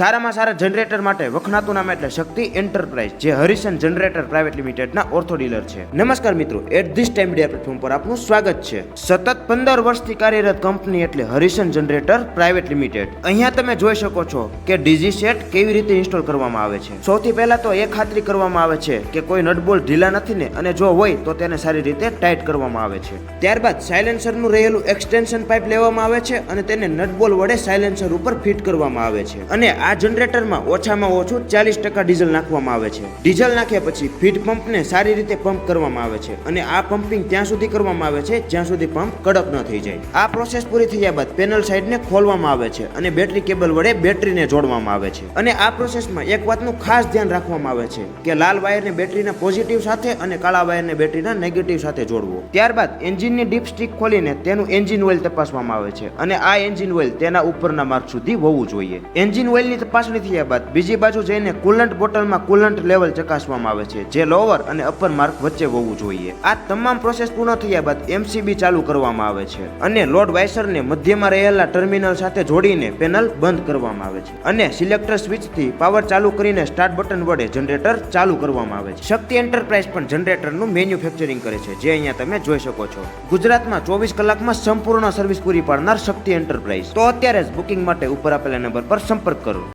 સારામાં સારા જનરેટર માટે વખણાતું નામ એટલે શક્તિ એન્ટરપ્રાઇઝ જે હરિસન જનરેટર પ્રાઇવેટ લિમિટેડના ઓર્થો ડીલર છે. નમસ્કાર મિત્રો at this time media platform પર આપનું સ્વાગત છે. સતત પંદર વર્ષથી કાર્યરત કંપની એટલે હરિસન જનરેટર પ્રાઇવેટ લિમિટેડ અહીંયા તમે જોઈ શકો છો કે ડીજી સેટ કેવી રીતે ઇન્સ્ટોલ કરવામાં આવે છે. સૌથી પહેલા તો એ ખાતરી કરવામાં આવે છે કે કોઈ નટબોલ્ટ ઢીલા નથી ને અને જો હોય તો તેને સારી રીતે ટાઈટ કરવામાં આવે છે. ત્યારબાદ સાયલેન્સરનું રહેલું એક્સટેન્શન પાઇપ લેવામાં આવે છે અને તેને નટબોલ વડે સાયલેન્સર ઉપર ફિટ કરવામાં આવે છે. અને આ જનરેટરમાં ઓછામાં ઓછું ચાલીસ ટકા ડીઝલ નાખવામાં આવે છે. ડીઝલ નાખ્યા પછી ફીડ પંપને સારી રીતે પંપ કરવામાં આવે છે અને આ પમ્પિંગ ત્યાં સુધી કરવામાં આવે છે જ્યાં સુધી પંપ કડક ન થઈ જાય. આ પ્રોસેસ પૂરી થયા બાદ પેનલ સાઈડને ખોલવામાં આવે છે અને બેટરી કેબલ વડે બેટરીને જોડવામાં આવે છે. અને આ પ્રોસેસમાં એક વાતનું ખાસ ધ્યાન રાખવામાં આવે છે કે લાલ વાયરને બેટરીના પોઝિટિવ સાથે અને કાળા વાયરને બેટરીના નેગેટિવ સાથે જોડવો. ત્યારબાદ એન્જિનની ડીપ સ્ટીક ખોલીને તેનું એન્જિન ઓઇલ તપાસવામાં આવે છે અને આ એન્જિન ઓઇલ તેના ઉપરના માર્ક સુધી હોવું જોઈએ. એન્જિન ઓઇલની તપાસણી થયા બાદ બીજી બાજુ જઈને કુલન્ટ બોટલમાં કુલન્ટ લેવલ ચકાસવામાં આવે છે, જે લોઅર અને અપર માર્ક વચ્ચે હોવું જોઈએ. આ તમામ પ્રોસેસ પૂર્ણ થયા બાદ એમસીબી ચાલુ કરવામાં આવે છે અને લોડ વાઇસરને મધ્યમાં રહેલા ટર્મિનલ સાથે જોડીને પેનલ બંધ કરવામાં આવે છે અને સિલેક્ટર સ્વિચથી પાવર ચાલુ કરીને સ્ટાર્ટ બટન વડે જનરેટર ચાલુ કરવામાં આવે છે. શક્તિ એન્ટરપ્રાઇઝ પણ જનરેટરનું મેન્યુફેક્ચરિંગ કરે છે, જે અહીંયા તમે જોઈ શકો છો. ગુજરાતમાં ચોવીસ કલાકમાં સંપૂર્ણ સર્વિસ પૂરી પાડનાર શક્તિ એન્ટરપ્રાઇઝ તો અત્યારે જ બુકિંગ માટે ઉપર આપેલા નંબર પર સંપર્ક કરો.